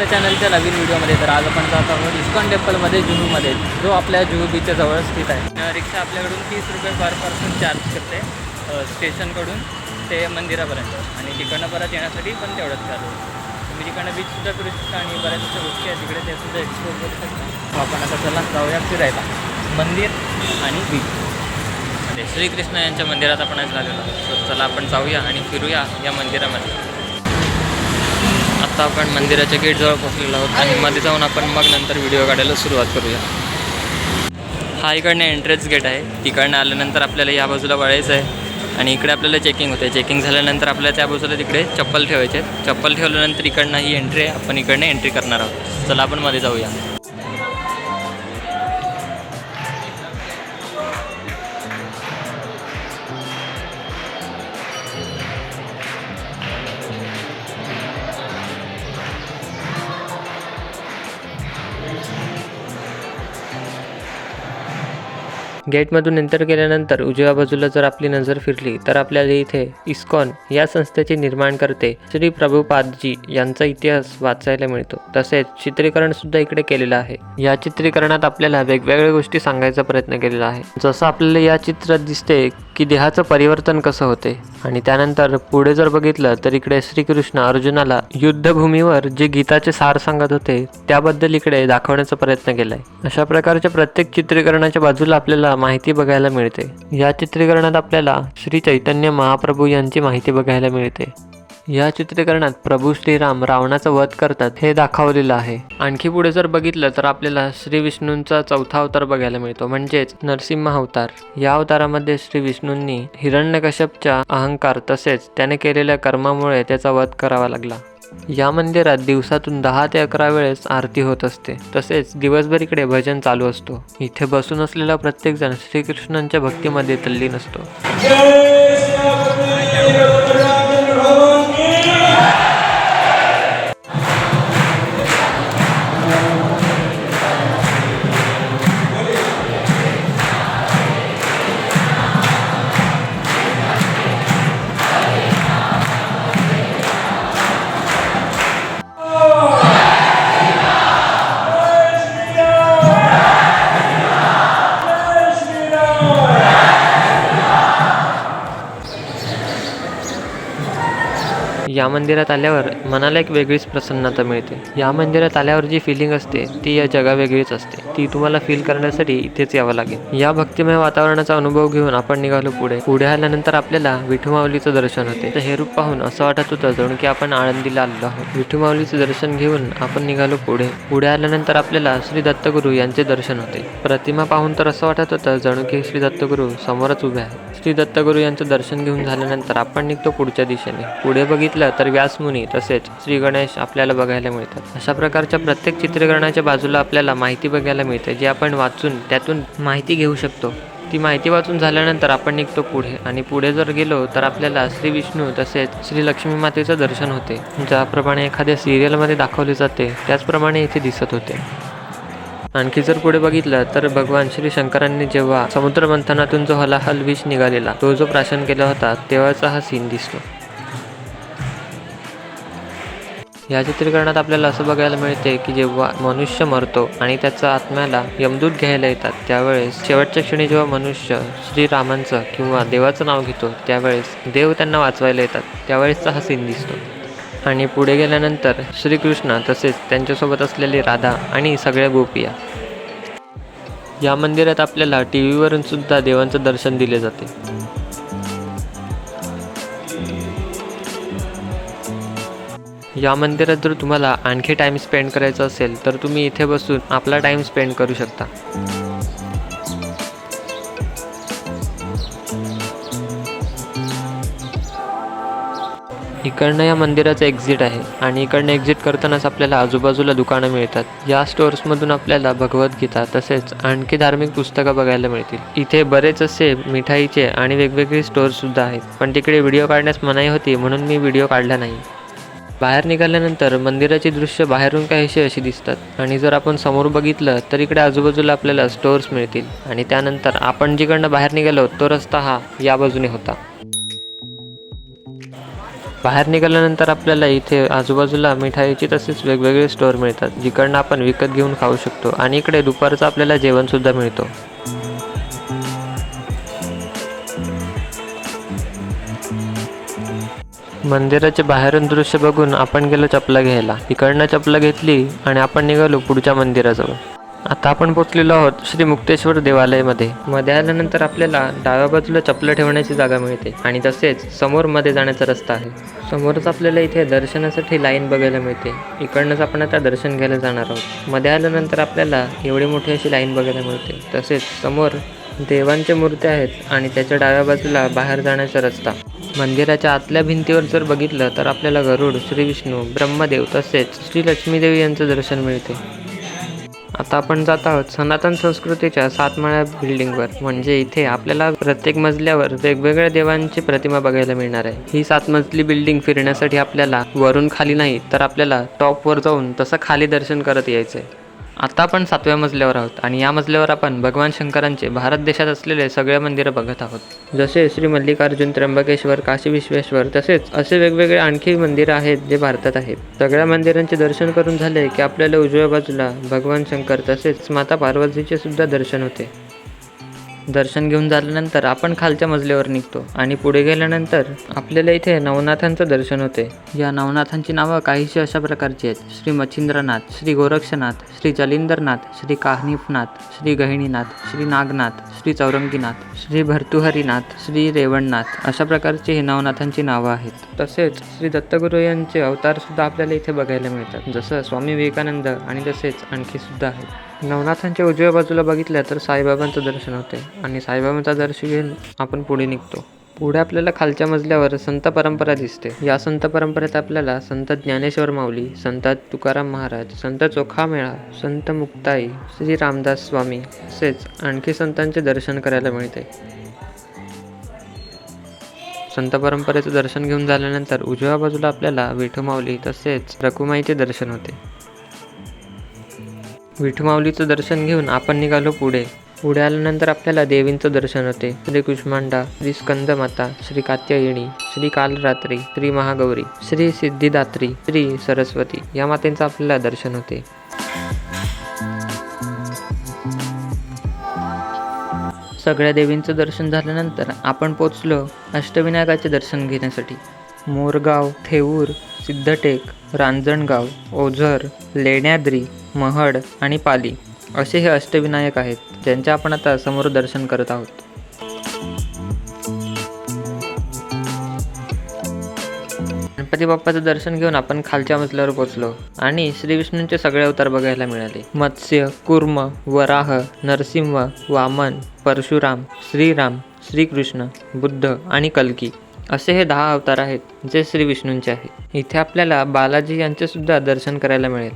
नवीन व्हिडिओमध्ये तर आज आपण जात आहोत इस्कॉन टेम्पलमध्ये जुहूमध्ये जो आपल्या जुहू बीचच्या जवळ स्थित आहे. रिक्षा आपल्याकडून तीस रुपये पर पर्सन चार्ज करते. स्टेशनकडून ते मंदिरापर्यंत. आणि तिकडनं परत येण्यासाठी पण तेवढंच चालू तुम्ही तिकडनं बीचसुद्धा करू शकता आणि बऱ्याचशा गोष्टी आहेत तिकडे ते सुद्धा एक्सप्लोर करू शकता. आपण आता चला जाऊया फिरायला. मंदिर आणि बीच श्रीकृष्ण यांच्या मंदिरात आपण आज झालेलो तर चला आपण जाऊया आणि फिरूया या मंदिरामध्ये. आत्ता आपण मंदिराच्या गेटजवळ पोहोचलेलो आहोत आणि मध्ये जाऊन आपण मग नंतर व्हिडिओ काढायला सुरुवात करूया. हा इकडनं एंट्रन्स गेट आहे. तिकडनं आल्यानंतर आपल्याला या बाजूला वळायचं आहे आणि इकडे आपल्याला चेकिंग होते चेकिंग झाल्यानंतर आपल्याला त्या बाजूला तिकडे चप्पल ठेवायचे चप्पल ठेवल्यानंतर इकडनं ही एंट्री आहे. आपण इकडनं एंट्री करणार आहोत. चला आपण मध्ये जाऊया. गेटमधून एंटर केल्यानंतर उजव्या बाजूला जर आपली नजर फिरली तर आपल्याला इथे इस्कॉन या संस्थेचे निर्माण करते. श्री प्रभुपादजी यांचा इतिहास वाचायला मिळतो. तसेच चित्रीकरण सुद्धा इकडे केलेलं आहे. या चित्रीकरणात आपल्याला वेगवेगळ्या गोष्टी सांगायचा प्रयत्न केलेला आहे. जसं आपल्याला या चित्रात दिसते की देहाचं परिवर्तन कसं होते? आणि त्यानंतर पुढे जर बघितलं तर इकडे श्रीकृष्ण अर्जुनाला युद्धभूमीवर जे गीताचे सार सांगत होते त्याबद्दल इकडे दाखवण्याचा प्रयत्न केलाय. अशा प्रकारच्या प्रत्येक चित्रीकरणाच्या बाजूला आपल्याला माहिती बघायला मिळते. या चित्रीकरणात आपल्याला श्री चैतन्य महाप्रभू यांची माहिती बघायला मिळते. या चित्रीकरणात प्रभू श्रीराम रावणाचा वध करतात हे दाखवलेलं आहे. आणखी पुढे जर बघितलं तर आपल्याला श्री विष्णूंचा चौथा अवतार बघायला मिळतो म्हणजेच नरसिंह अवतार. या अवतारामध्ये श्री विष्णूंनी हिरण्यकश्यपच्या अहंकार तसेच त्याने केलेल्या कर्मामुळे त्याचा वध करावा लागला. या मंदिरात दिवसातून दहा ते अकरा वेळेस आरती होत असते तसेच दिवसभर इकडे भजन चालू असतो. इथे बसून असलेला प्रत्येक जण श्रीकृष्णांच्या भक्तीमध्ये तल्लीन असतो. या मंदिरात आल्यावर मनाला एक वेगळीच प्रसन्नता मिळते. या मंदिरात आल्यावर जी फिलिंग असते ती या जगा वेगळीच असते. ती तुम्हाला फील करण्यासाठी इथेच यावं लागेल. या भक्तिमय वातावरणाचा अनुभव घेऊन आपण निघालो पुढे. पुढे आल्यानंतर आपल्याला विठुमाऊलीचं दर्शन होते. तर हे रूप पाहून असं वाटत होतं जणू की आपण आळंदीला आलेलो आहोत. विठुमाऊलीचं दर्शन घेऊन आपण निघालो पुढे. पुढे आल्यानंतर आपल्याला श्री दत्तगुरू यांचे दर्शन होते. प्रतिमा पाहून तर असं वाटत होतं जणू की श्री दत्तगुरू समोरच उभे आहे श्री दत्तगुरू यांचं दर्शन घेऊन झाल्यानंतर आपण निघतो पुढच्या दिशेने. पुढे बघितलं तर व्यासमुनी तसेच श्री गणेश आपल्याला बघायला मिळतात. अशा प्रकारच्या प्रत्येक चित्रीकरणाच्या बाजूला आपल्याला माहिती बघायला मिळते. जी आपण वाचून त्यातून माहिती घेऊ शकतो. ती माहिती वाचून झाल्यानंतर आपण निघतो पुढे. आणि पुढे जर गेलो तर आपल्याला श्री विष्णू तसेच श्री लक्ष्मी मातेचं दर्शन होते. ज्याप्रमाणे एखाद्या सिरियलमध्ये दाखवले जाते त्याचप्रमाणे इथे दिसत होते. आणखी जर पुढे बघितलं तर भगवान श्री शंकरांनी जेव्हा समुद्र मंथनातून जो हलाहल विष निघालेला तो जो प्राशन केला होता तेव्हाचा हा सीन दिसतो. या चित्रीकरणात आपल्याला असं बघायला मिळते की जेव्हा मनुष्य मरतो आणि त्याचा आत्म्याला यमदूत घ्यायला येतात त्यावेळेस शेवटच्या क्षणी जेव्हा मनुष्य श्रीरामांचं किंवा देवाचं नाव घेतो त्यावेळेस देव त्यांना वाचवायला येतात त्यावेळेसचा हा सीन दिसतो. आणि पुढे गेल्यानंतर श्रीकृष्ण तसेच त्यांच्यासोबत असलेली राधा आणि सगळ्या गोपिया. या मंदिरात आपल्याला टी व्हीवरून सुद्धा देवांचं दर्शन दिले जाते. या मंदिरात जर तुम्हाला आणखी टाईम स्पेंड करायचा असेल तर तुम्ही इथे बसून आपला टाईम स्पेंड करू शकता. इकडनं या मंदिराचं एक्झिट आहे आणि इकडनं एक्झिट करतानाच आपल्याला आजूबाजूला दुकानं मिळतात. या स्टोअर्समधून आपल्याला भगवद्गीता तसेच आणखी धार्मिक पुस्तकं बघायला मिळतील. इथे बरेच असे मिठाईचे आणि वेगवेगळे स्टोअर्ससुद्धा आहेत. पण तिकडे व्हिडिओ काढण्यास मनाई होती म्हणून मी व्हिडिओ काढला नाही. बाहेर निघाल्यानंतर मंदिराची दृश्य बाहेरून काहीशी अशी दिसतात. आणि जर आपण समोर बघितलं तर इकडे आजूबाजूला आपल्याला स्टोअर्स मिळतील. आणि त्यानंतर आपण जिकडनं बाहेर निघालो तो रस्ता हा या बाजूने होता. बाहेर निघाल्यानंतर आपल्याला इथे आजूबाजूला मिठाईची तसेच वेगवेगळे स्टोअर मिळतात जिकडनं आपण विकत घेऊन खाऊ शकतो. आणि इकडे दुपारचं आपल्याला जेवणसुद्धा मिळतो. मंदिराचे बाहेरून दृश्य बघून आपण गेलो चपला घ्यायला. इकडनं चपला घेतली आणि आपण निघालो पुढच्या मंदिराजवळ. आता आपण पोचलेलो आहोत श्री मुक्तेश्वर देवालयमध्ये. मध्ये आल्यानंतर आपल्याला डाव्या बाजूला चपलं ठेवण्याची जागा मिळते आणि तसेच समोर मध्ये जाण्याचा रस्ता आहे. समोरच आपल्याला इथे दर्शनासाठी लाईन बघायला मिळते. इकडनंच आपण आता दर्शन घ्यायला जाणार आहोत. मध्ये आल्यानंतर आपल्याला एवढी मोठी अशी लाईन बघायला मिळते. तसेच समोर देवांच्या मूर्त्या आहेत आणि त्याच्या डाव्या बाजूला बाहेर जाण्याचा रस्ता. मंदिराच्या आतल्या भिंतीवर जर बघितलं तर आपल्याला गरुड श्री विष्णू ब्रह्मदेव तसेच श्री लक्ष्मीदेवी यांचं दर्शन मिळते. आता आपण जात आहोत सनातन संस्कृतीच्या सातमाळ्या बिल्डिंगवर म्हणजे इथे आपल्याला प्रत्येक मजल्यावर वेगवेगळ्या देवांची प्रतिमा बघायला मिळणार आहे. ही सात मजली बिल्डिंग फिरण्यासाठी आपल्याला वरून खाली नाही तर आपल्याला टॉपवर जाऊन तसं खाली दर्शन करत यायचं आहे आता आपण सातव्या मजल्यावर आहोत आणि या मजल्यावर आपण भगवान शंकरांचे भारत देशात असलेले सगळे मंदिरं बघत आहोत. जसे श्री मल्लिकार्जुन त्र्यंबकेश्वर काशी विश्वेश्वर तसेच असे वेगवेगळे आणखी मंदिरं आहेत जे भारतात आहेत. सगळ्या मंदिरांचे दर्शन करून झाले की आपल्याला उजव्या बाजूला भगवान शंकर तसेच माता पार्वतीचे सुद्धा दर्शन होते. दर्शन घेऊन झाल्यानंतर आपण खालच्या मजल्यावर निघतो आणि पुढे गेल्यानंतर आपल्याला इथे नवनाथांचं दर्शन होते. या नवनाथांची नावं काहीशी अशा प्रकारची आहेत. श्री मच्छिंद्रनाथ श्री गोरक्षनाथ श्री जलिंदरनाथ श्री काहनिफनाथ श्री गहिणीनाथ श्री नागनाथ श्री चौरंगीनाथ श्री भर्तुहरीनाथ श्री रेवणनाथ अशा प्रकारची ही नवनाथांची नावं आहेत. तसेच श्री दत्तगुरू यांचे अवतार सुद्धा आपल्याला इथे बघायला मिळतात. जसं स्वामी विवेकानंद आणि तसेच आणखी सुद्धा आहेत. नवनाथांच्या उजव्या बाजूला बघितल्या तर साईबाबांचं दर्शन होते आणि साईबाबांचं दर्शन घेऊन आपण पुढे निघतो. पुढे आपल्याला खालच्या मजल्यावर संत परंपरा दिसते. या संत परंपरेत आपल्याला संत ज्ञानेश्वर माऊली संत तुकाराम महाराज संत चोखामेळा संत मुक्ताई श्री रामदास स्वामी तसेच आणखी संतांचे दर्शन करायला मिळते. संत परंपरेचं दर्शन घेऊन झाल्यानंतर उजव्या बाजूला आपल्याला विठू माऊली तसेच रकुमाईचे दर्शन होते. विठुमाऊलीचं दर्शन घेऊन आपण निघालो पुढे. पुढे आल्यानंतर आपल्याला देवींचं दर्शन होते. श्री कुष्मांडा श्री स्कंदमाता श्री कात्यायिणी श्री कालरात्री श्री महागौरी श्री सिद्धिदात्री श्री सरस्वती या मातेंचं आपल्याला दर्शन होते. सगळ्या देवींचं दर्शन झाल्यानंतर आपण पोचलो अष्टविनायकाचे दर्शन घेण्यासाठी. मोरगाव थेऊर सिद्धटेक रांजणगाव ओझर लेण्याद्री महड आणि पाली असे हे अष्टविनायक आहेत ज्यांचे आपण आता समोर दर्शन करत आहोत. गणपती बाप्पाचं दर्शन घेऊन आपण खालच्या मजल्यावर पोचलो आणि श्री विष्णूंचे सगळे अवतार बघायला मिळाले. मत्स्य कुर्म वराह नरसिंह वामन परशुराम श्रीराम श्रीकृष्ण बुद्ध आणि कल्की. असे हे दहा अवतार आहेत जे श्री विष्णूंचे आहेत. इथे आपल्याला बालाजी यांचे सुद्धा दर्शन करायला मिळेल.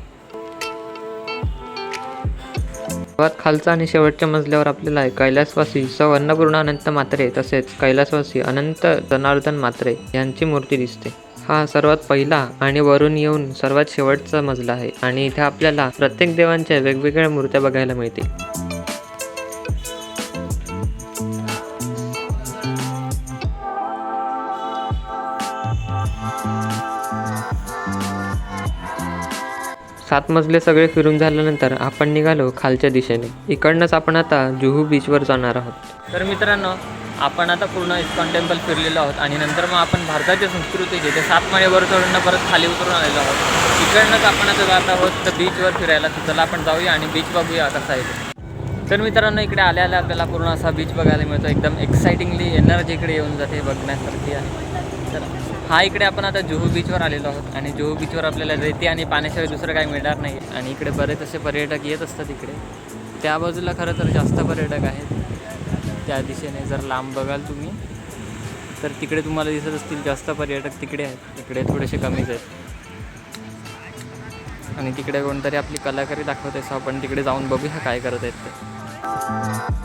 सर्वात खालचा आणि शेवटच्या मजल्यावर आपल्याला कैलासवासी सौ अन्नपूर्णा अनंत मात्रे तसेच कैलासवासी अनंत जनार्दन मात्रे यांची मूर्ती दिसते. हा सर्वात पहिला आणि वरून येऊन सर्वात शेवटचा मजला आहे आणि इथे आपल्याला प्रत्येक देवांच्या वेगवेगळ्या मूर्त्या बघायला मिळतील. सात मजले सगळे फिरून झाल्यानंतर आपण निघालो खालच्या दिशेने. इकडनंच आपण आता जुहू बीचवर जाणार आहोत. तर मित्रांनो आपण आता पूर्ण इस्कॉन टेम्पल फिरलेलो आहोत आणि नंतर मग आपण भारताच्या संस्कृतीचे ते सात माळेवर चढून परत खाली उतरून आलेलो आहोत. इकडनंच आपण आता जात आहोत तर बीचवर फिरायला. तर चला आपण जाऊया आणि बीच बघूया कसा आहे तर मित्रांनो इकडे आल्या आल्या आपल्याला पूर्ण असा बीच बघायला मिळतो. एकदम एक्सायटिंगली एनर्जी इकडे येऊन जाते बघण्यासारखी आहे चला. हा इकडे आपण आता जुहू बीचवर आलेलो आहोत आणि जुहू बीचवर आपल्याला रेती आणि पाण्याशिवाय दुसरं काही मिळणार नाही. आणि इकडे बरेच असे पर्यटक येत असतात इकडे. त्या बाजूला खरं तर जास्त पर्यटक आहेत. त्या दिशेने जर लांब बघाल तुम्ही तर तिकडे तुम्हाला दिसत असतील जास्त पर्यटक तिकडे आहेत. इकडे थोडेसे कमीच आहेत. आणि तिकडे कोणतरी आपली कलाकारी आहे सो आपण तिकडे जाऊन बघूया काय करत आहेत ते.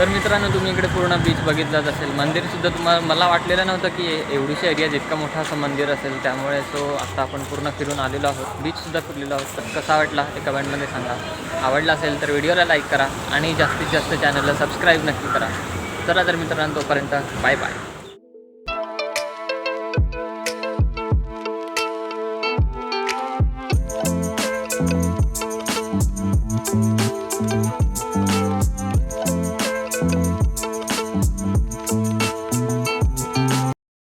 तर मित्रांनो तुम्ही इकडे पूर्ण बीच बघितलाच असेल. मंदिरसुद्धा तुम्हाला मला वाटलेलं नव्हतं की एवढीशी एरियात इतकं मोठं असं मंदिर असेल त्यामुळे सो आता आपण पूर्ण फिरून आलेलो आहोत. बीचसुद्धा फिरलेलो आहोत. तर कसा वाटला ते कमेंटमध्ये सांगा. आवडला असेल तर व्हिडिओला लाईक करा आणि जास्तीत जास्त चॅनलला सबस्क्राईब नक्की करा. चला तर मित्रांनो तोपर्यंत बाय बाय